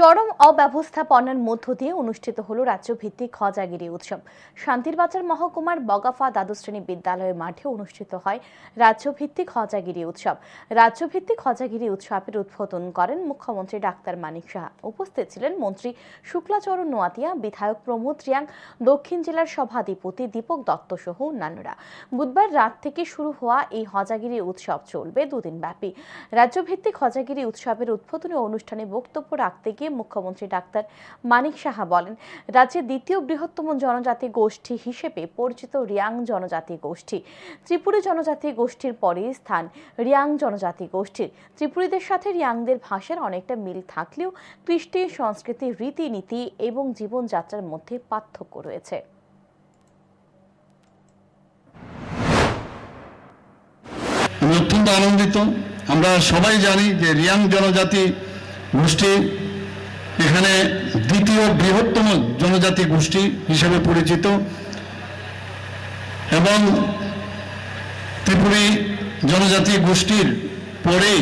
চরম অব্যবস্থাপনার মধ্য দিয়ে অনুষ্ঠিত হল রাজ্যভিত্তিক খজাগিরি উৎসব। শান্তিরবাজার মহকুমার বগাফা দ্বাদশ শ্রেণি বিদ্যালয়ের মাঠে অনুষ্ঠিত হয় রাজ্যভিত্তিক খজাগিরি উৎসব। রাজ্যভিত্তিক খজাগিরি উৎসবের উদ্বোধন করেন মুখ্যমন্ত্রী ডাক্তার মানিক সাহা। উপস্থিত ছিলেন মন্ত্রী শুক্লাচরণ নোয়াতিয়া, বিধায়ক প্রমোদ রিয়াং, দক্ষিণ জেলার সভাধিপতি দীপক দত্ত সহ অন্যান্যরা। বুধবার রাত থেকে শুরু হওয়া এই হজাগিরি উৎসব চলবে দুদিন ব্যাপী রাজ্যভিত্তিক হজাগিরি উৎসবের উদ্বোধনী অনুষ্ঠানে বক্তব্য রাখতে গিয়ে মুখ্যমন্ত্রী ডাক্তার মানিক সাহা বলেন, রাজ্যের দ্বিতীয় বৃহত্তম জনজাতি গোষ্ঠী হিসেবে পরিচিত রিয়াং জনজাতি গোষ্ঠী। ত্রিপুরী জনজাতি গোষ্ঠীর পরে স্থান রিয়াং জনজাতি গোষ্ঠীর। ত্রিপুরীদের সাথে রিয়াংদের ভাষার অনেকটা মিল থাকলেও কৃষ্টি, সংস্কৃতি, রীতিনীতি এবং জীবনযাত্রার মধ্যে পার্থক্য রয়েছে। আমি অত্যন্ত আনন্দিত। আমরা সবাই জানি যে রিয়াং জনজাতি গোষ্ঠী এখানে দ্বিতীয় বৃহত্তম জনজাতি গোষ্ঠী হিসেবে পরিচিত এবং ত্রিপুরী জনজাতি গোষ্ঠীর পরেই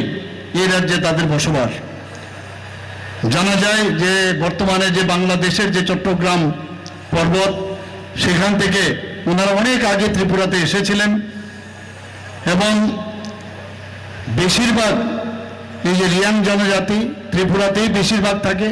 এই রাজ্যে তাদের বসবাস। জানা যায় যে বর্তমানে যে বাংলাদেশের যে চট্টগ্রাম পর্বত, সেখান থেকে ওনারা অনেক আগে ত্রিপুরাতে এসেছিলেন এবং বেশিরভাগ এই যে রিয়াং জনজাতি ত্রিপুরাতেই বেশিরভাগ থাকে।